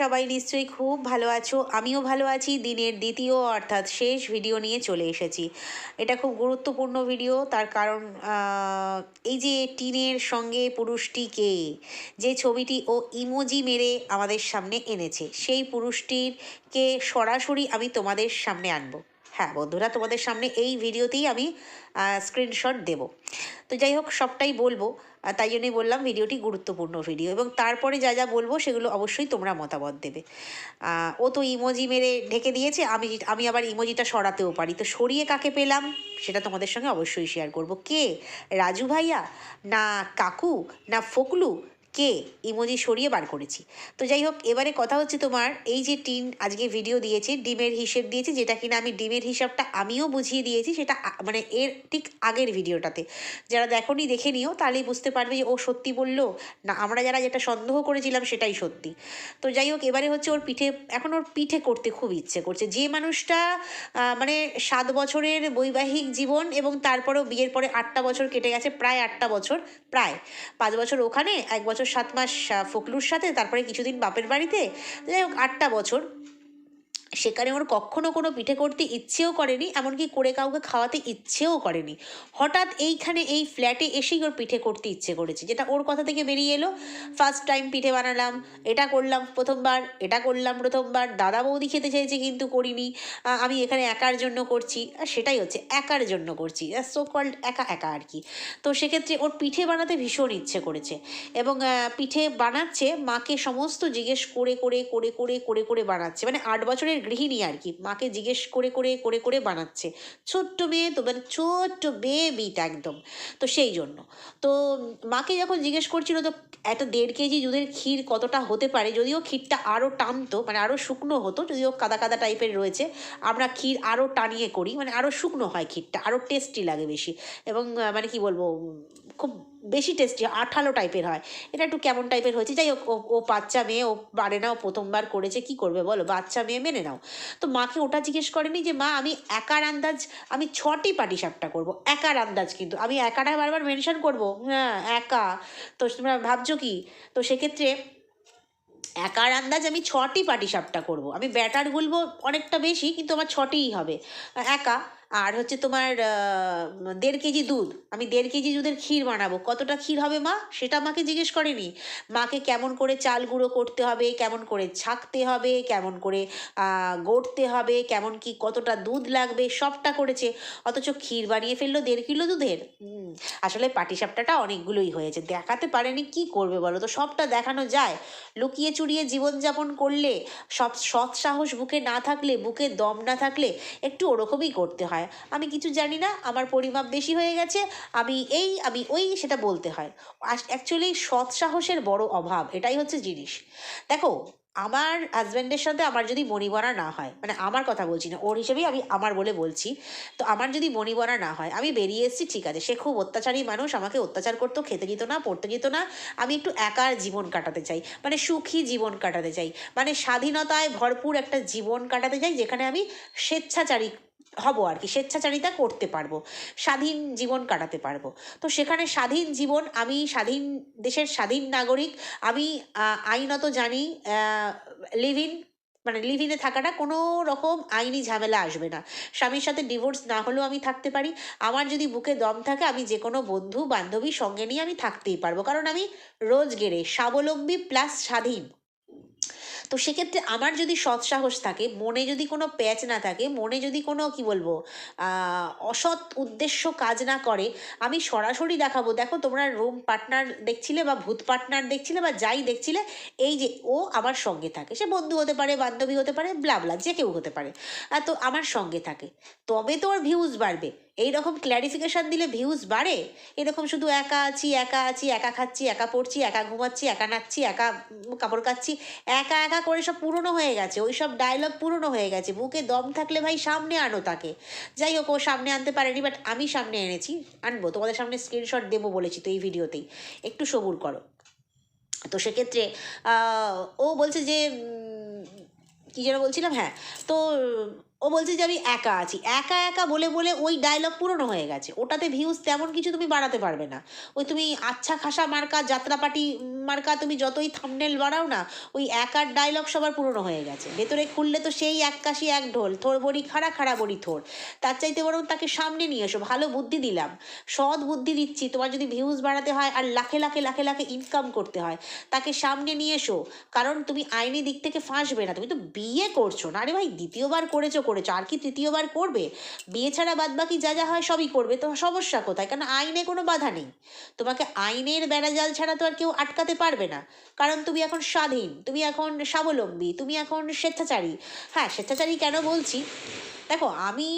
সবাই নিশ্চয়ই খুব ভালো আছো। আমিও ভালো আছি। দিনের দ্বিতীয় অর্থাৎ শেষ ভিডিও নিয়ে চলে এসেছি। এটা খুব গুরুত্বপূর্ণ ভিডিও তার কারণ এই যে টিনের সঙ্গে পুরুষটিকে যে ছবিটি ও ইমোজি মেরে আমাদের সামনে এনেছে, সেই পুরুষটির কে সরাসরি আমি তোমাদের সামনে আনব। হ্যাঁ বন্ধুরা, তোমাদের সামনে এই ভিডিওতেই আমি স্ক্রিনশট দেব। তো যাই হোক, সবটাই বলব। তাই জন্যই বললাম ভিডিওটি গুরুত্বপূর্ণ ভিডিও এবং তারপরে যা যা বলব, সেগুলো অবশ্যই তোমরা মতামত দেবে। ও তো ইমোজি মেরে ঢেকে দিয়েছে, আমি আমি আবার ইমোজিটা সরাতেও পারি। তো সরিয়ে কাকে পেলাম, সেটা তোমাদের সঙ্গে অবশ্যই শেয়ার করব। কে? রাজু ভাইয়া? না কাকু? না ফকলু? কে ইমোজি সরিয়ে বার করেছি। তো যাই হোক, এবারে কথা হচ্ছে তোমার এই যে টিন আজকে ভিডিও দিয়েছে, ডিমের হিসেব দিয়েছে, যেটা কিনা আমি ডিমের হিসাবটা আমিও বুঝিয়ে দিয়েছি, সেটা মানে এর ঠিক আগের ভিডিওটাতে যারা দেখোনি, দেখে নিও, তাহলেই বুঝতে পারবে যে ও সত্যি বলল, না, আমরা যারা যেটা সন্দেহ করেছিলাম, সেটাই সত্যি। তো যাই হোক, এবারে হচ্ছে ওর পিঠে, এখন ওর পিঠে করতে খুব ইচ্ছে করছে। যে মানুষটা মানে সাত বছরের বৈবাহিক জীবন এবং তারপরেও বিয়ের পরে আটটা বছর কেটে গেছে, প্রায় আটটা বছর, প্রায়। পাঁচ বছর ওখানে, এক বছর সাত মাস ফকলুর সাথে তারপরে কিছুদিন বাপের বাড়িতে। যাই হোক আটটা বছর। সেখানে ওর কখনো কোনো পিঠে করতে ইচ্ছেও করেনি, এমনকি করে কাউকে খাওয়াতে ইচ্ছেও করেনি। হঠাৎ এইখানে এই ফ্ল্যাটে এসেই ওর পিঠে করতে ইচ্ছে করেছে, যেটা ওর কথা থেকে বেরিয়ে এলো। ফার্স্ট টাইম পিঠে বানালাম, এটা করলাম প্রথমবার, এটা করলাম প্রথমবার, দাদা বৌদি খেতে চাইছে কিন্তু করিনি আমি এখানে একার জন্য করছি সেটাই হচ্ছে, একার জন্য করছি সো কল্ড একা একা আর কি। তো সেক্ষেত্রে ওর পিঠে বানাতে ভীষণ ইচ্ছে করেছে এবং পিঠে বানাচ্ছে, মাকে সমস্ত জিজ্ঞেস করে করে করে করে করে করে বানাচ্ছে মানে আট বছরের গৃহিণী আর কি। মাকে জিজ্ঞেস করে করে করে করে বানাচ্ছে। ছোট্ট মেয়ে তো মানে ছোট্ট বেবিটা একদম। তো সেই জন্য। তো মাকে যখন জিজ্ঞেস করছিল তো এত দেড় কেজি দুধের ক্ষীর কতটা হতে পারে, যদিও ক্ষীরটা আরও টানতো মানে আরও শুকনো হতো, যদিও কাদা কাদা টাইপের রয়েছে, আমরা ক্ষীর আরও টানিয়ে করি মানে আরও শুকনো হয় ক্ষীরটা আরও টেস্টি লাগে বেশি। এবং মানে কি বলব খুব বেশি টেস্টি আঠালো টাইপের হয়। এটা একটু কেমন টাইপের হয়েছে? যাই হোক, ও- বাচ্চা মেয়ে, ও পারে না, ও প্রথমবার করেছে, কি করবে বলো? বাচ্চা মেয়ে মেনে নাও। তো মাকে ওটা জিজ্ঞেস করেনি যে, মা, আমি একার আন্দাজ, আমি ছটি পাটিসাপটা করব, একার আন্দাজ কিন্তু, আমি একাটা বারবার মেনশন করব? হ্যাঁ একা। তো তোমরা ভাবছ কি? তো সেক্ষেত্রে একার আন্দাজ আমি ছটি পাটিসাপটা করব। আমি ব্যাটার গুলবো অনেকটা বেশি, কিন্তু আমার ছটিই হবে। একা? আর হচ্ছে তোমার দেড় কেজি দুধ। আমি দেড় কেজি দুধের ক্ষীর বানাবো। কতটা ক্ষীর হবে মা? সেটা আমাকে জিজ্ঞেস করেনি। মাকে কেমন করে চাল গুঁড়ো করতে হবে, কেমন করে ছাকতে হবে, কেমন করে গড়তে হবে, কেমন কি কতটা দুধ লাগবে, সবটা করেছে। অথচ ক্ষীর বানিয়ে ফেলল দেড় কিলো দুধের। আসলে পাটিসাপটাটা অনেকগুলোই হয়েছে। দেখাতে পারেনি কি করবে বলো তো? সবটা দেখানো যায়। লুকিয়ে চুরিয়ে জীবনযাপন করলে সব সৎ সাহস বুকে না থাকলে, বুকে দম না থাকলে একটু ওরকমই করতে হয়। আমি কিছু জানি না, আমার পরিমাপ বেশি হয়ে গেছে, আমি এই, আমি ওই, সেটা বলতে হয়। অ্যাকচুয়ালি সৎ সাহসের বড় অভাব, এটাই হচ্ছে জিনিস। দেখো, আমার হাজব্যান্ডের সাথে আমার যদি মণিবনা না হয় মানে আমার কথা বলছি না, ওর হিসেবেই আমি আমার বলে বলছি, তো আমার যদি মণিবনা না হয়, আমি বেরিয়ে এসেছি, ঠিক আছে, সে খুব অত্যাচারী মানুষ, আমাকে অত্যাচার করতো, খেতে দিত না, পড়তে দিত না, আমি একটু একার জীবন কাটাতে চাই মানে সুখী জীবন কাটাতে চাই মানে স্বাধীনতায় ভরপুর একটা জীবন কাটাতে চাই, যেখানে আমি স্বেচ্ছাচারী হব আর কি, স্বেচ্ছাচারিতা করতে পারব, স্বাধীন জীবন কাটাতে পারব। তো সেখানে স্বাধীন জীবন, আমি স্বাধীন দেশের স্বাধীন নাগরিক, আমি আইনত জানি লিভ ইন মানে লিভিনে থাকাটা কোনো রকম আইনি ঝামেলা আসবে না। স্বামীর সাথে ডিভোর্স না হলেও আমি থাকতে পারি, আমার যদি বুকে দম থাকে, আমি যে কোনো বন্ধু বান্ধবী সঙ্গে নিয়ে আমি থাকতেই পারব। কারণ আমি রোজ গেড়ে স্বাবলম্বী প্লাস স্বাধীন। তো সেক্ষেত্রে আমার যদি সৎসাহস থাকে, মনে যদি কোনো প্যাচ না থাকে, মনে যদি কোনো, কি বলব অসৎ উদ্দেশ্য কাজ না করে, আমি সরাসরি দেখাবো, দেখো তোমরা রুম পার্টনার দেখছিলে বা ভূত পার্টনার দেখছিলে বা যাই দেখছিলে, এই যে ও আমার সঙ্গে থাকে। সে বন্ধু হতে পারে, বান্ধবী হতে পারে ব্লাবলা যে কেউ হতে পারে। তো আমার সঙ্গে থাকে। তবে তো ওর ভিউজ বাড়বে। এই রকম ক্ল্যারিফিকেশান দিলে ভিউজ বাড়ে? এরকম শুধু একা আছি একা আছি, একা খাচ্ছি, একা পড়ছি, একা ঘুমাচ্ছি, একা নাচছি, একা কাপড় কাচ্ছি, একা একা করে সব পুরনো হয়ে গেছে, ওই সব ডায়লগ পুরনো হয়ে গেছে, বুকে দম থাকলে ভাই সামনে আনো তাকে। যাই হোক, ও সামনে আনতে পারেনি বাট আমি সামনে এনেছি, আনব, তোমাদের সামনে স্ক্রিনশট দেবো বলেছি তো এই ভিডিওতেই। একটু সবুর করো। তো সেক্ষেত্রে ও বলছে যে কি যেন বলছিলাম হ্যাঁ তো ও বলছে যে আমি একা আছি। একা একা বলে বলে ওই ডায়লগ পুরনো হয়ে গেছে। ওটাতে ভিউজ তেমন কিছু তুমি বাড়াতে পারবে না। ওই তুমি আচ্ছা খাসা মার্কা, যাত্রাপাটি মার্কা, তুমি যতই থামনেল বাড়াও না, ওই একার ডায়লগ সবার পুরনো হয়ে গেছে। ভেতরে খুললে তো সেই এক কাশি এক ঢোল, থোর বড়ি খাড়া খাড়া বড়ি থোর। তার চাইতে বরং তাকে সামনে নিয়ে এসো, ভালো বুদ্ধি দিলাম। সৎ বুদ্ধি দিচ্ছি, তোমার যদি ভিউজ বাড়াতে হয় আর লাখে লাখে লাখে লাখে ইনকাম করতে হয়, তাকে সামনে নিয়ে এসো। কারণ তুমি আইনি দিক থেকে ফাঁসবে না, তুমি তো বিয়ে করছ না। আরে ভাই, দ্বিতীয়বার করেছ করেছ আর কি তৃতীয়বার করবে? বিয়ে ছাড়া বাদ বাকি যা যা হয় সবই করবে, তো সমস্যা কোথায়? কারণ আইনে কোনো বাধা নেই। তোমাকে আইনের বেড়াজাল ছাড়া তো আর কেউ আটকাতে পারবে না। কারণ তুমি এখন স্বাধীন, তুমি এখন স্বাবলম্বী, তুমি এখন স্বেচ্ছাচারী। হ্যাঁ স্বেচ্ছাচারী কেন বলছি? দেখো, আমি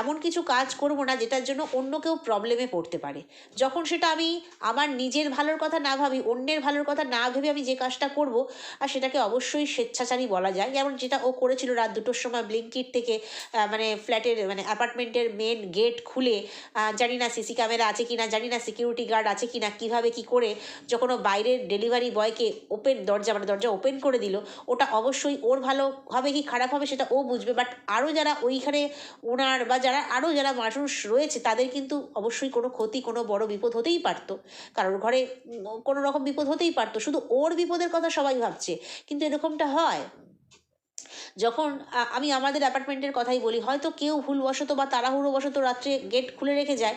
এমন কিছু কাজ করব না যেটার জন্য অন্য কেউ প্রবলেমে পড়তে পারে। যখন সেটা আমি আমার নিজের ভালোর কথা না ভাবি, অন্যের ভালোর কথা না ভেবে আমি যে কাজটা করব, আর সেটাকে অবশ্যই স্বেচ্ছাচারী বলা যায়। যেমন যেটা ও করেছিল রাত দুটোর সময় ব্লিঙ্কিট থেকে মানে ফ্ল্যাটের মানে অ্যাপার্টমেন্টের মেন গেট খুলে জানি না সিসি ক্যামেরা আছে কি না জানি না সিকিউরিটি গার্ড আছে কি না কীভাবে কী করে যখন ও বাইরের ডেলিভারি বয়কে ওপেন দরজা মানে দরজা ওপেন করে দিল, ওটা অবশ্যই ওর ভালো হবে কি খারাপ হবে সেটা ও বুঝবে। বাট আরও যারা ওইখানে ওনার বা যারা আরও যারা মানুষ রয়েছে, তাদের কিন্তু অবশ্যই কোনো ক্ষতি, কোনো বড় বিপদ হতেই পারতো। কারোর ঘরে কোনো রকম বিপদ হতেই পারতো। শুধু ওর বিপদের কথা সবাই ভাবছে, কিন্তু এরকমটা হয়। যখন আমি আমাদের অ্যাপার্টমেন্টের কথাই বলি, হয়তো কেউ ভুলবশত বা তাড়াহুড়ো বশত রাত্রে গেট খুলে রেখে যায়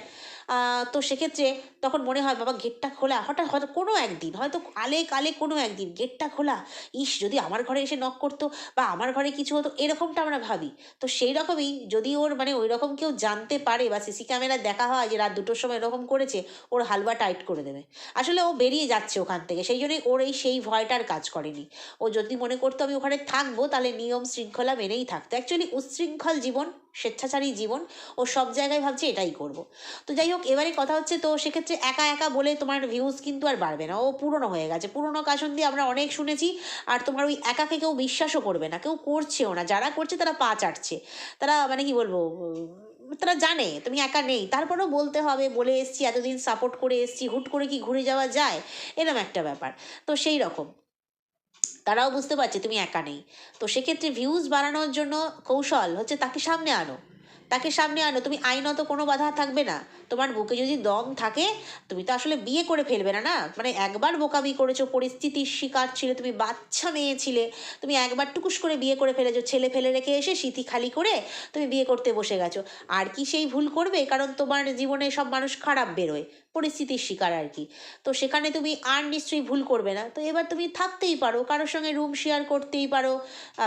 তো সেক্ষেত্রে তখন মনে হয়, বাবা, গেটটা খোলা। হঠাৎ হয়তো কোনো একদিন, হয়তো কালে কালে কোনো একদিন গেটটা খোলা। ইস, যদি আমার ঘরে এসে নক করতো বা আমার ঘরে কিছু হতো, এরকমটা আমরা ভাবি। তো সেই রকমই যদি ওর মানে ওই রকম কেউ জানতে পারে বা সিসি ক্যামেরা দেখা হয় যে রাত দুটোর সময় এরকম করেছে, ওর হালবা টাইট করে দেবে। আসলে ও বেরিয়ে যাচ্ছে ওখান থেকে। সেই জন্যই ওর এই সেই ভয়টার কাজ করেনি। ও যদি মনে করতো আমি ওখানে থাকব, তাহলে নিয়ম শৃঙ্খলা মেনেই থাকতো। অ্যাকচুয়ালি উচ্ছৃঙ্খল জীবন স্বেচ্ছাচারী জীবন ও সব জায়গায় ভাবছে এটাই করব। তো যাই হোক, এবারে কথা হচ্ছে তো সেক্ষেত্রে একা একা বলে তোমার ভিউজ কিন্তু আর বাড়বে না। ও পুরনো হয়ে গেছে। পুরনো কাশন দিয়ে আমরা অনেক শুনেছি আর তোমার ওই একাকে কেউ বিশ্বাসও করবে না, কেউ করছেও না। যারা করছে তারা পা চাটছে। তারা মানে কি বলব তারা জানে তুমি একা নেই। তারপরেও বলতে হবে, বলে এসছি, এতদিন সাপোর্ট করে এসছি, হুট করে কি ঘুরে যাওয়া যায়? এরম একটা ব্যাপার। তো সেই রকম। তারাও বুঝতে পারছে তুমি একা নেই। তো সেক্ষেত্রে ভিউজ বাড়ানোর জন্য কৌশল হচ্ছে তাকে সামনে আনো। তাকে সামনে আনো। তুমি আইনত কোনো বাধা থাকবে না। তোমার বুকে যদি দম থাকে, তুমি তো আসলে বিয়ে করে ফেলবে না না? মানে একবার বোকামি করেছ, পরিস্থিতির শিকার ছিলে, তুমি বাচ্চা মেয়ে ছিলে, তুমি একবার টুকুস করে বিয়ে করে ফেলেছো, ছেলে ফেলে রেখে এসে সিথি খালি করে তুমি বিয়ে করতে বসে গেছো। আর কি সেই ভুল করবে? কারণ তোমার জীবনে সব মানুষ খারাপ বেরোয়। পরিস্থিতির শিকার আর কি তো সেখানে তুমি আর নিশ্চয়ই ভুল করবে না। তো এবার তুমি থাকতেই পারো কারোর সঙ্গে রুম শেয়ার করতেই পারো।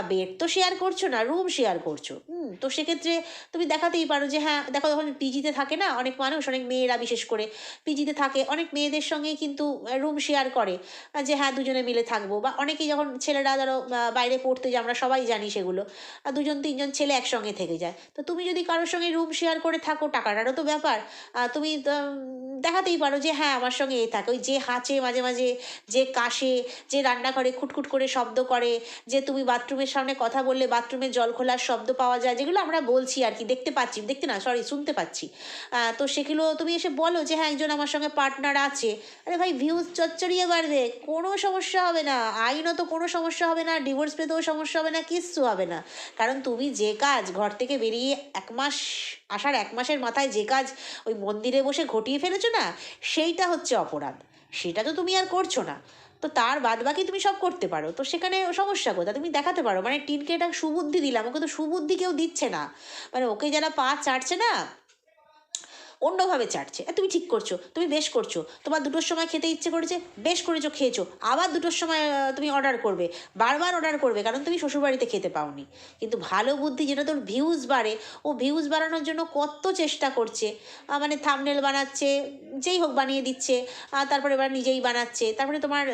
বেড তো শেয়ার করছ না রুম শেয়ার করছ। হুম তো সেক্ষেত্রে তুমি দেখাতেই পারো যে হ্যাঁ দেখো যখন পিজিতে থাকে না অনেক মানুষ অনেক মেয়েরা বিশেষ করে পিজিতে থাকে অনেক মেয়েদের সঙ্গে কিন্তু রুম শেয়ার করে যে হ্যাঁ দুজনে মিলে থাকব। বা অনেকেই যখন ছেলেরা ধরো বাইরে পড়তে যায় আমরা সবাই জানি সেগুলো আর দুজন তিনজন ছেলে একসঙ্গে থেকে যায়। তো তুমি যদি কারোর সঙ্গে রুম শেয়ার করে থাকো টাকাটারও তো ব্যাপার তুমি উম, দেখাতেই পারো যে হ্যাঁ আমার সঙ্গে এ থাকে। ওই যে হাঁচে মাঝে মাঝে, যে কাশে, যে রান্নাঘরে খুটখুট করে শব্দ করে, যে তুমি বাথরুমের সামনে কথা বললে বাথরুমে জল খোলার শব্দ পাওয়া যায়, যেগুলো আমরা বলছি আর কি, দেখতে পাচ্ছি। দেখতে না সরি শুনতে পাচ্ছি। তো সেগুলো তুমি এসে বলো যে হ্যাঁ একজন আমার সঙ্গে পার্টনার আছে। আরে ভাই ভিউজ চচ্চড়িয়ে বাড়বে। কোনো সমস্যা হবে না। আইনত কোনো সমস্যা হবে না ডিভোর্স পেতেও সমস্যা হবে না, কিচ্ছু হবে না। কারণ তুমি যে কাজ ঘর থেকে বেরিয়ে এক মাস আসার এক মাসের মাথায় যে কাজ ওই মন্দিরে বসে ঘটিয়ে ফেলেছো না, সেইটা হচ্ছে অপরাধ। সেটা তো তুমি আর করছ না। তো তার বাদ বাকি তুমি সব করতে পারো। তো সেখানে সমস্যা কোথায়? তুমি দেখাতে পারো। মানে টিনকে এটা সুবুদ্ধি দিলাম। ওকে তো সুবুদ্ধি কেউ দিচ্ছে না। মানে ওকে যারা পা চাটছে না অন্যভাবে চাটছে। তুমি ঠিক করছ, তুমি বেশ করছ। তোমার দুটোর সময় খেতে ইচ্ছে করেছে, বেশ করেছ, খেয়েছো। আবার দুটোর সময় তুমি অর্ডার করবে, বারবার অর্ডার করবে, কারণ তুমি শ্বশুরবাড়িতে খেতে পাওনি। কিন্তু ভালো বুদ্ধি যেটা, তোর ভিউজ বাড়ে, ও ভিউজ বাড়ানোর জন্য কত চেষ্টা করছে। মানে থামনেল বানাচ্ছে, যেই হোক বানিয়ে দিচ্ছে তারপরে এবার নিজেই বানাচ্ছে, তারপরে তোমার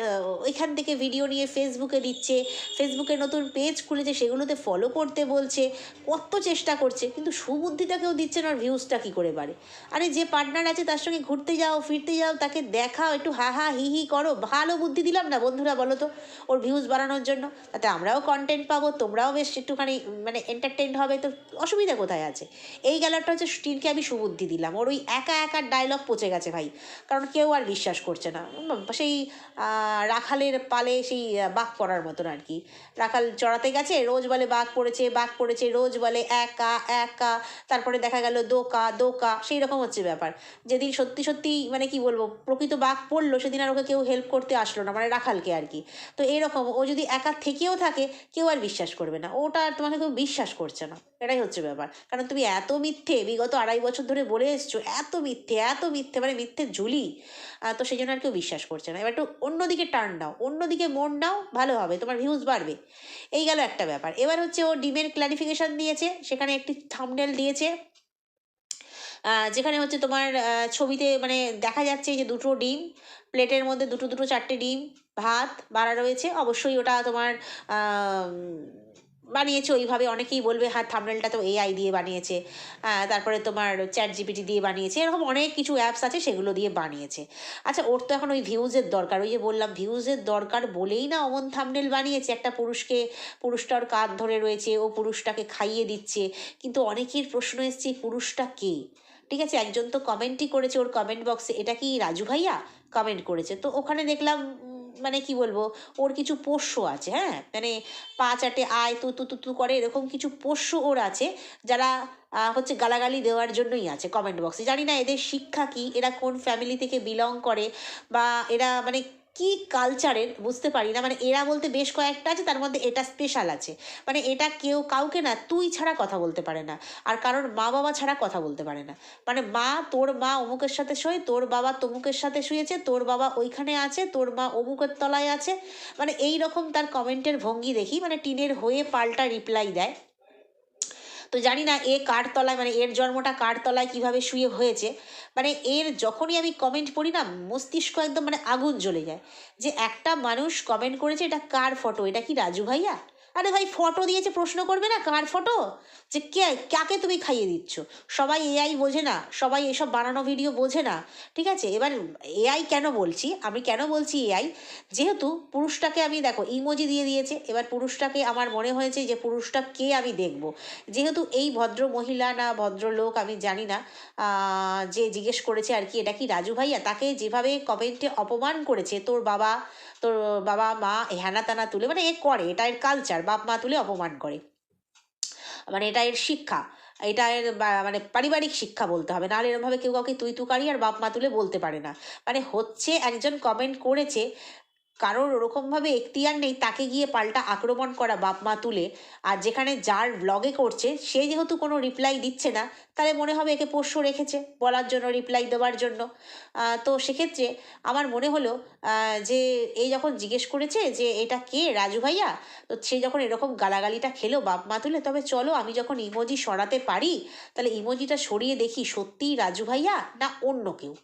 ওইখান থেকে ভিডিও নিয়ে ফেসবুকে দিচ্ছে ফেসবুকে নতুন পেজ খুলেছে, সেগুলোতে ফলো করতে বলছে, কত চেষ্টা করছে, কিন্তু সুবুদ্ধিটা কেউ দিচ্ছে না ভিউজটা কী করে বাড়ে? আর আরে যে পার্টনার আছে তার সঙ্গে ঘুরতে যাও, ফিরতে যাও, তাকে দেখাও, একটু হা হা, হি হি করো। ভালো বুদ্ধি দিলাম না বন্ধুরা বলো তো? ওর ভিউজ বাড়ানোর জন্য। তাতে আমরাও কন্টেন্ট পাবো, তোমরাও বেশ একটুখানি মানে এন্টারটেন হবে তো অসুবিধা কোথায় আছে? এই গেলাটা হচ্ছে টিনকে আমি সুবুদ্ধি দিলাম। ওর ওই একা একা ডায়লগ পচে গেছে ভাই। কারণ কেউ আর বিশ্বাস করছে না। সেই রাখালের পালে সেই বাঘ পড়ার মতন আর কি। রাখাল চড়াতে গেছে, রোজ বলে বাঘ পড়েছে বাঘ পড়েছে, রোজ বলে একা একা। তারপরে দেখা গেল দোকা দোকা। সেই রকম হচ্ছে ব্যাপার। যেদিন সত্যি সত্যি মানে কি বলব, প্রকৃত বাঘ পড়ল সেদিন আর ওকে কেউ হেল্প করতে আসলো না মানে রাখালকে আর কি। তো এরকম ও যদি একা থেকেও থাকে, কেউ আর বিশ্বাস করবে না। ওটা আর তোমাকে কেউ বিশ্বাস করছে না। এটাই হচ্ছে ব্যাপার। কারণ তুমি এত মিথ্যে, বিগত আড়াই বছর ধরে বলে এসছো, এত মিথ্যে এত মিথ্যে মানে মিথ্যে ঝুলি তো সেই জন্য আর কেউ বিশ্বাস করছে না। এবার একটু অন্যদিকে টার্ন নাও, অন্যদিকে মন নাও, ভালো হবে, তোমার ভিউজ বাড়বে। এই গেল একটা ব্যাপার। এবার হচ্ছে ও ডিমের ক্লারিফিকেশন দিয়েছে, সেখানে একটি থামনেল দিয়েছে। যেখানে হচ্ছে তোমার ছবিতে মানে দেখা যাচ্ছে যে দুটো ডিম, প্লেটের মধ্যে দুটো দুটো চারটে ডিম, ভাত, বাড়া রয়েছে। অবশ্যই ওটা তোমার বানিয়েছে। ওইভাবে অনেকেই বলবে হ্যাঁ থামনেলটা তো এআই দিয়ে বানিয়েছে। তারপরে তোমার চ্যাট জিপিটি দিয়ে বানিয়েছে। এরকম অনেক কিছু অ্যাপস আছে, সেগুলো দিয়ে বানিয়েছে। আচ্ছা ওর তো এখন ওই ভিউজের দরকার। ওই যে বললাম ভিউজের দরকার বলেই না অমন থামনেল বানিয়েছে। একটা পুরুষকে, পুরুষটার কাঁধ ধরে রয়েছে, ও পুরুষটাকে খাইয়ে দিচ্ছে। কিন্তু অনেকের প্রশ্ন এসছে, পুরুষটা কে? ঠিক আছে, একজন তো কমেন্টই করেছে ওর কমেন্ট বক্সে এটা কি রাজু ভাইয়া কমেন্ট করেছে? তো ওখানে দেখলাম মানে কি বলব, ওর কিছু পোষ্য আছে হ্যাঁ? মানে পা চাটে, আয়, তু তু তু তু করে এরকম কিছু পোষ্য ওর আছে, যারা হচ্ছে গালাগালি দেওয়ার জন্যই আছে কমেন্ট বক্সে জানি না এদের শিক্ষা কি, এরা কোন ফ্যামিলি থেকে বিলং করে বা এরা মানে কি কালচারের বুঝতে পারি না। মানে এরা বলতে বেশ কয়েকটা আছে, তার মধ্যে এটা স্পেশাল আছে। মানে এটা কেউ কাউকে না, তুই ছাড়া কথা বলতে পারে না। আর কারোর মা বাবা ছাড়া কথা বলতে পারে না। মানে মা তোর মা অমুকের সাথে শোয়, তোর বাবা তমুকের সাথে শুয়েছে, তোর বাবা ওইখানে আছে, তোর মা অমুকের তলায় আছে। মানে এই রকম তার কমেন্টের ভঙ্গি দেখি মানে টিনের হয়ে পাল্টা রিপ্লাই দেয়। তো জানি না এ কার তলায় মানে এর জন্মটা কার তলায়, কীভাবে শুয়ে হয়েছে। মানে এর যখনই আমি কমেন্ট পড়ি না, মস্তিষ্ক একদম মানে আগুন জ্বলে যায়। যে একটা মানুষ কমেন্ট করেছে, এটা কার ফটো এটা কি রাজু ভাইয়া? আরে ভাই ফটো দিয়েছে, প্রশ্ন করবে না? কার ফটো? যে কে, কাকে তুমি খাইয়ে দিচ্ছ? সবাই এআই বোঝে না, সবাই এসব বানানো ভিডিও বোঝে না, ঠিক আছে? এবার এআই কেন বলছি? আমি কেন বলছি এআই যেহেতু পুরুষটাকে আমি দেখো ইমোজি দিয়ে দিয়েছে, এবার পুরুষটাকে আমার মনে হয়েছে যে পুরুষটা কে আমি দেখব? যেহেতু এই ভদ্র মহিলা না ভদ্রলোক আমি জানি না যে জিজ্ঞেস করেছে আর কি, এটা কি রাজু ভাইয়া? তাকে যেভাবে কমেন্টে অপমান করেছে, তোর বাবা তোর বাবা, মা হ্যানা তানা তুলে মানে এ করে, এটা এর কালচার বাপ মা তুলে অপমান করে। মানে এটা এর শিক্ষা, এটা এর মানে পারিবারিক শিক্ষা বলতে হবে। নাহলে এরমভাবে কেউ কাউকে তুই তুকারি আর বাপ মা তুলে বলতে পারে না। মানে হচ্ছে একজন কমেন্ট করেছে কারোর ওরকমভাবে এখতিয়ার নেই, তাকে গিয়ে পাল্টা আক্রমণ করা বাপ মা তুলে। আর যেখানে যার ব্লগে করছে, সে যেহেতু কোনো রিপ্লাই দিচ্ছে না, তাহলে মনে হবে একে পোষ্য রেখেছে বলার জন্য রিপ্লাই দেওয়ার জন্য। তো সেক্ষেত্রে আমার মনে হলো যে এই যখন জিজ্ঞেস করেছে যে এটা কে, রাজু ভাইয়া, তো সে যখন এরকম গালাগালিটা খেলো বাপ মা তুলে, তবে চলো আমি যখন ইমোজি সরাতে পারি, তাহলে ইমোজিটা সরিয়ে দেখি সত্যিই রাজু ভাইয়া না অন্য কেউ।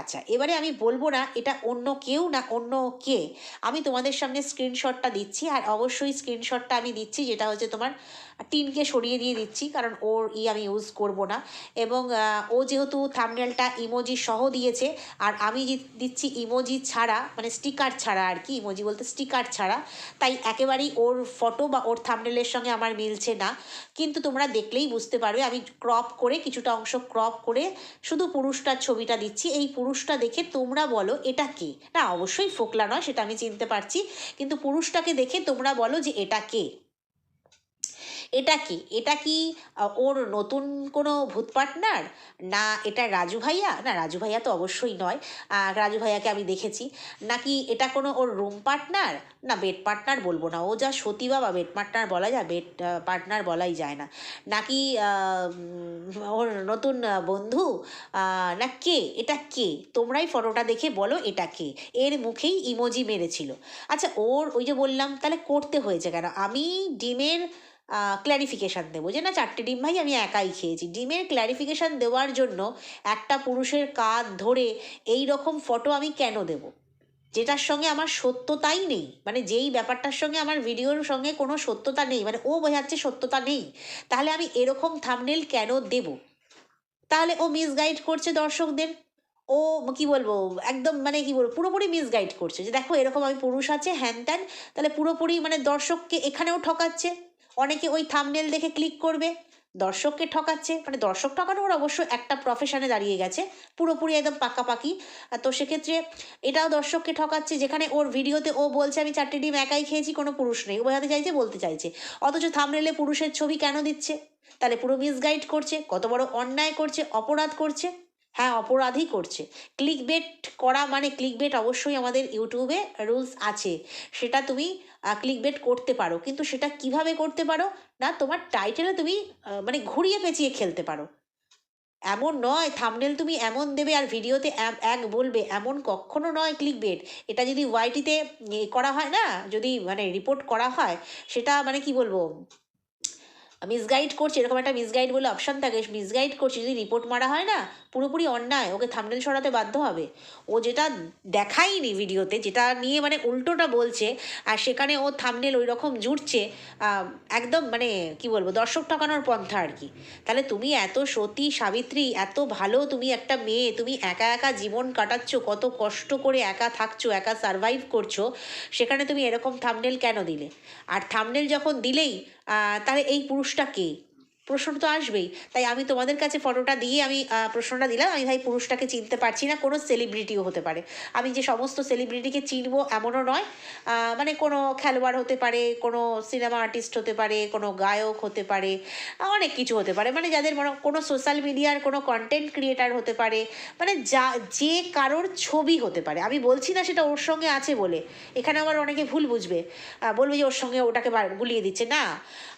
আচ্ছা এবারে আমি বলব না এটা অন্য কেউ না অন্য কে। আমি তোমাদের সামনে স্ক্রিনশটটা দিচ্ছি আর অবশ্যই স্ক্রিনশটটা আমি দিচ্ছি যেটা হচ্ছে তোমার টিনকে সরিয়ে দিয়ে দিচ্ছি, কারণ ওর ই আমি ইউজ করব না। এবং ও যেহেতু থামনেলটা ইমোজি সহ দিয়েছে, আর আমি দিচ্ছি ইমোজি ছাড়া মানে স্টিকার ছাড়া আর কি ইমোজি বলতে স্টিকার ছাড়া, তাই একেবারেই ওর ফটো বা ওর থামনেলের সঙ্গে আমার মিলছে না। কিন্তু তোমরা দেখলেই বুঝতে পারবে, আমি ক্রপ করে, কিছুটা অংশ ক্রপ করে, শুধু পুরুষটার ছবিটা দিচ্ছি। এই পুরুষটা দেখে তোমরা বলো, এটা কে? না, অবশ্যই ফোকলা নয়, সেটা আমি চিনতে পারছি। কিন্তু পুরুষটাকে দেখে তোমরা বলো যে এটা কে? এটা কি? এটা কি ওর নতুন কোনো ভূত পার্টনার না, এটা রাজু ভাইয়া? না, রাজু ভাইয়া তো অবশ্যই নয়। রাজু ভাইয়াকে আমি দেখেছি। নাকি এটা কোনো ওর রুম পার্টনার না বেড পার্টনার বলব না। ও যা সতী বাবা বেড পার্টনার বলা যায় বেড পার্টনার বলাই যায় না। নাকি ওর নতুন বন্ধু? না, কে? এটা কে? তোমরাই ফটোটা দেখে বলো এটা কে? এর মুখেই ইমোজি মেরেছিল। আচ্ছা ওর ওই যে বললাম, তাহলে করতে হয়েছে কেন? আমি ডিমের ক্ল্যারিফিকেশান দেবো। যে না, চারটে ডিম ভাই আমি একাই খেয়েছি। ডিমের ক্ল্যারিফিকেশান দেওয়ার জন্য একটা পুরুষের কাঁধ ধরে এই রকম ফটো আমি কেন দেব? যেটার সঙ্গে আমার সত্যতাই নেই। মানে যেই ব্যাপারটার সঙ্গে আমার ভিডিওর সঙ্গে কোনো সত্যতা নেই মানে ও বোঝাচ্ছে সত্যতা নেই, তাহলে আমি এরকম থামনেল কেন দেব? তাহলে ও মিসগাইড করছে দর্শকদের। ও কি বলব, একদম মানে কি বলব, পুরোপুরি মিসগাইড করছে। যে দেখো, এরকম আমি পুরুষ আছে, হ্যান ত্যান, তাহলে পুরোপুরি মানে দর্শককে এখানেও ঠকাচ্ছে। অনেকে ওই থামনেল দেখে ক্লিক করবে। দর্শককে ঠকাচ্ছে। মানে দর্শক ঠকানোর অবশ্য একটা প্রফেশনে দাঁড়িয়ে গেছে। পুরোপুরি একদম পাকাপাকি। তো সেক্ষেত্রে এটাও দর্শককে ঠকাচ্ছে যেখানে ওর ভিডিওতে ও বলছে, আমি চারটে ডিম একাই খেয়েছি, কোনো পুরুষ নেই। বোঝাতে চাইছে, বলতে চাইছে। অথচ থামনেলে পুরুষের ছবি কেন দিচ্ছে? তাহলে পুরো মিসগাইড করছে, কত বড় অন্যায় করছে, অপরাধ করছে। হ্যাঁ অপরাধই করছে। ক্লিক বেট করা মানে ক্লিক বেট অবশ্যই আমাদের ইউটিউবে রুলস আছে। সেটা তুমি ক্লিক বেট করতে পারো। কিন্তু সেটা কীভাবে করতে পারো? না, তোমার টাইটেলে তুমি মানে ঘুরিয়ে পেঁচিয়ে খেলতে পারো। এমন নয় থামনেল তুমি এমন দেবে আর ভিডিওতে এক বলবে, এমন কখনো নয় ক্লিক বেট এটা যদি ওয়াইটিতে করা হয় না, যদি মানে রিপোর্ট করা হয়, সেটা মানে কি বলব? মিসগাইড করছে, এরকম একটা মিসগাইড বলে অপশান থাকে মিসগাইড করছে, যদি রিপোর্ট মারা হয় না, পুরোপুরি অন্যায়, ওকে থামনেল সরাতে বাধ্য হবে। ও যেটা দেখায়নি ভিডিওতে যেটা নিয়ে মানে উল্টোটা বলছে, আর সেখানে ও থামনেল ওই রকম জুড়ছে একদম মানে কি বলব, দর্শক ঠকানোর পন্থা আর কি। তাহলে তুমি এত সতী সাবিত্রী, এত ভালো তুমি একটা মেয়ে, তুমি একা একা জীবন কাটাচ্ছ, কত কষ্ট করে একা থাকছো, একা সারভাইভ করছ, সেখানে তুমি এরকম থামনেল কেন দিলে? আর থামনেল যখন দিলেই তাহলে এই পুরুষটা কে? প্রশ্ন তো আসবেই। তাই আমি তোমাদের কাছে ফটোটা দিয়ে আমি প্রশ্নটা দিলাম। আমি ভাই পুরুষটাকে চিনতে পারছি না, কোনো সেলিব্রিটিও হতে পারে। আমি যে সমস্ত সেলিব্রিটিকে চিনবো এমনও নয় মানে কোনো খেলোয়াড় হতে পারে, কোনো সিনেমা আর্টিস্ট হতে পারে, কোনো গায়ক হতে পারে, অনেক কিছু হতে পারে। মানে যাদের মনে কোনো সোশ্যাল মিডিয়ার কোনো কন্টেন্ট ক্রিয়েটার হতে পারে মানে যা, যে কারোর ছবি হতে পারে। আমি বলছি না সেটা ওর সঙ্গে আছে বলে। এখানে আবার অনেকে ভুল বুঝবে। বলবে যে ওর সঙ্গে ওটাকে গুলিয়ে দিচ্ছে। না,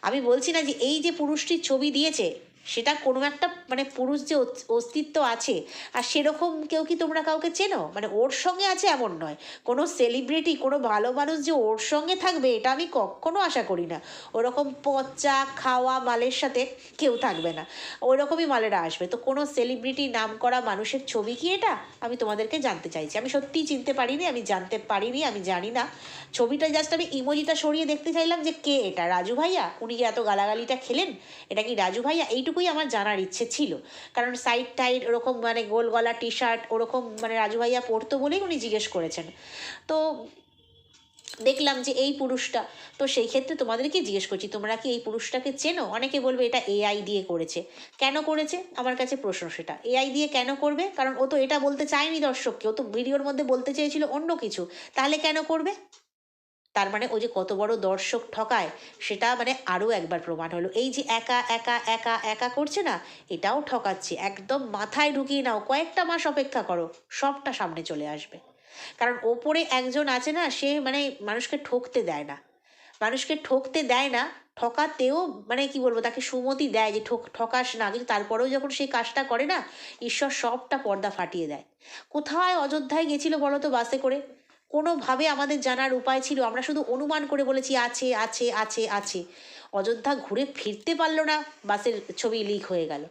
আমি বলছি না যে এই যে পুরুষটির ছবি দিয়েছে। সেটা কোনো একটা মানে পুরুষ যে অস্তিত্ব আছে, আর সেরকম কেউ কি তোমরা কাউকে চেনো? মানে ওর সঙ্গে আছে এমন নয়। কোনো সেলিব্রিটি কোনো ভালো মানুষ যে ওর সঙ্গে থাকবে, এটা আমি কখনো আশা করি না। ওরকম পচা, খাওয়া মালের সাথে কেউ থাকবে না। ওই রকমই মালেরা আসবে। তো কোনো সেলিব্রিটি নাম করা মানুষের ছবি কি এটা? আমি তোমাদেরকে জানতে চাইছি। আমি সত্যিই চিনতে পারিনি, আমি জানতে পারিনি, আমি জানি না। ছবিটা জাস্ট আমি ইমোজিটা সরিয়ে দেখতে চাইলাম যে কে এটা? রাজু ভাইয়া? উনি যে এত গালাগালিটা খেলেন? এটা কি রাজু ভাইয়া? এইটুকুই আমার জানার ইচ্ছে ছিল। কারণ সাইড টাইড ওরকম মানে গোল গলা টি শার্ট ওরকম মানে রাজু ভাইয়া পরতো বলেই উনি জিজ্ঞেস করেছেন। তো দেখলাম যে এই পুরুষটা, তো সেই ক্ষেত্রে তোমাদেরকে জিজ্ঞেস করছি, তোমরা কি এই পুরুষটাকে চেনো? অনেকে বলবে এটা এআই দিয়ে করেছে। কেন করেছে? আমার কাছে প্রশ্ন সেটা। এআই দিয়ে কেন করবে? কারণ ও তো এটা বলতে চায়নি দর্শককে, ও তো ভিডিওর মধ্যে বলতে চেয়েছিল অন্য কিছু। তাহলে কেন করবে? তার মানে ও যে কত বড় দর্শক ঠকায়, সেটা মানে আরও একবার প্রমাণ হলো। এই যে একা একা একা একা করছে না, এটাও ঠকাচ্ছে। একদম মাথায় ঢুকিয়ে নাও, কয়েকটা মাস অপেক্ষা করো, সবটা সামনে চলে আসবে। কারণ ওপরে একজন আছে না, সে মানে মানুষকে ঠকতে দেয় না। মানুষকে ঠকতে দেয় না, ঠকাতেও মানে কি বলব, তাকে সুমতি দেয় যে ঠক, ঠকাস না। কিন্তু তারপরেও যখন সেই কাজটা করে না, ঈশ্বর সবটা পর্দা ফাটিয়ে দেয়। কোথায় অযোধ্যায় গেছিল বলো তো বাসে করে? কোনোভাবে আমাদের জানার উপায় ছিল। আমরা শুধু অনুমান করে বলেছি, আছে আছে আছে আছে। অযোধ্যা ঘুরে ফিরতে পারল না, বাসের ছবি লিক হয়ে গেল।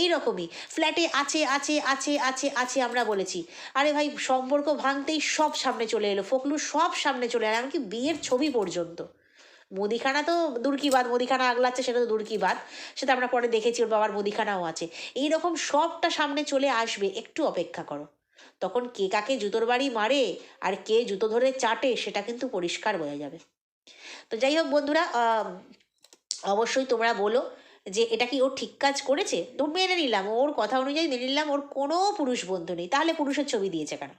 এই রকমই ফ্ল্যাটে আছে আছে আছে আছে আছে আমরা বলেছি। আরে ভাই, সম্পর্ক ভাঙতেই সব সামনে চলে এলো ফকলু সব সামনে চলে এলো, এমনকি বিয়ের ছবি পর্যন্ত। মুদিখানা তো দূর কি বাদ মুদিখানা আগলাচ্ছে সেটা তো দূর কি বাদ সেটা আমরা পরে দেখেছি, ওর বাবার মুদিখানাও আছে। এই রকম সবটা সামনে চলে আসবে, একটু অপেক্ষা করো। তখন কে কাকে জুতোর বাড়ি মারে আর কে জুতো ধরে চাটে সেটা কিন্তু পরিষ্কার বোঝা যাবে। তো যাই হোক বন্ধুরা অবশ্যই তোমরা বলো যে এটা কি ও ঠিক কাজ করেছে? তো মেনে নিলাম, ওর কথা অনুযায়ী মেনে নিলাম, ওর কোনো পুরুষ বন্ধু নেই। তাহলে পুরুষের ছবি দিয়েছে কেন?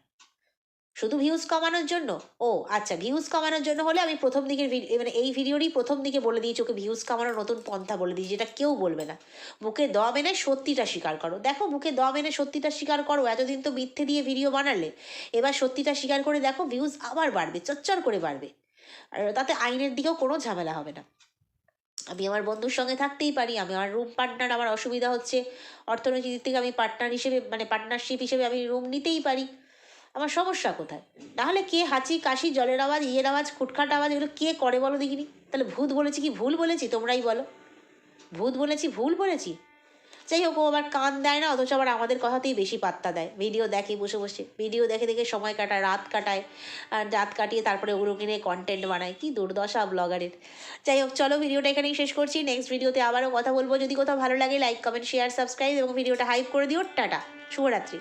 শুধু ভিউজ কমানোর জন্য? ও আচ্ছা ভিউজ কমানোর জন্য হলে আমি প্রথম দিকের মানে এই ভিডিওরই প্রথম দিকে বলে দিয়েছি, ওকে ভিউজ কমানোর নতুন পন্থা বলে দিয়েছি, যেটা কেউ বলবে না। মুখে দম এনে সত্যিটা স্বীকার করো। দেখো মুখে দম এনে সত্যিটা স্বীকার করো, এতদিন তো মিথ্যে দিয়ে ভিডিও বানালে। এবার সত্যিটা স্বীকার করে দেখো ভিউজ আবার বাড়বে, চচ্চর করে বাড়বে। আর তাতে আইনের দিকেও কোনো ঝামেলা হবে না। আমি আমার বন্ধুর সঙ্গে থাকতেই পারি, আমি আমার রুম পার্টনার আমার অসুবিধা হচ্ছে। অর্থনৈতিক দিক থেকে আমি পার্টনার হিসেবে মানে পার্টনারশিপ হিসেবে আমি রুম নিতেই পারি। আমার সমস্যা কোথায়? তাহলে কে হাঁচি, কাশি, জলের আওয়াজ, ইয়ের আওয়াজ, খুটখাট আওয়াজ, এগুলো কে করে বলো দেখিনি? তাহলে ভূত বলেছি কি ভুল বলেছি? তোমরাই বলো। ভূত বলেছি, ভুল বলেছি? যাই হোক, ও আবার কান দেয় না, অথচ আবার আমাদের কথাতেই বেশি পাত্তা দেয়। ভিডিও দেখে বসে বসে। ভিডিও দেখে দেখে সময় কাটায়, রাত কাটায়, আর রাত কাটিয়ে তারপরে ওগুলোকে নিয়ে কন্টেন্ট বানায়। কি দুর্দশা ব্লগারের যাই হোক, চলো ভিডিওটা এখানেই শেষ করছি। নেক্সট ভিডিওতে আবারও কথা বলব। যদি কোথাও ভালো লাগে লাইক কমেন্ট শেয়ার সাবস্ক্রাইব এবং ভিডিওটা হাইপ করে দিও। টাটা। শুভরাত্রি।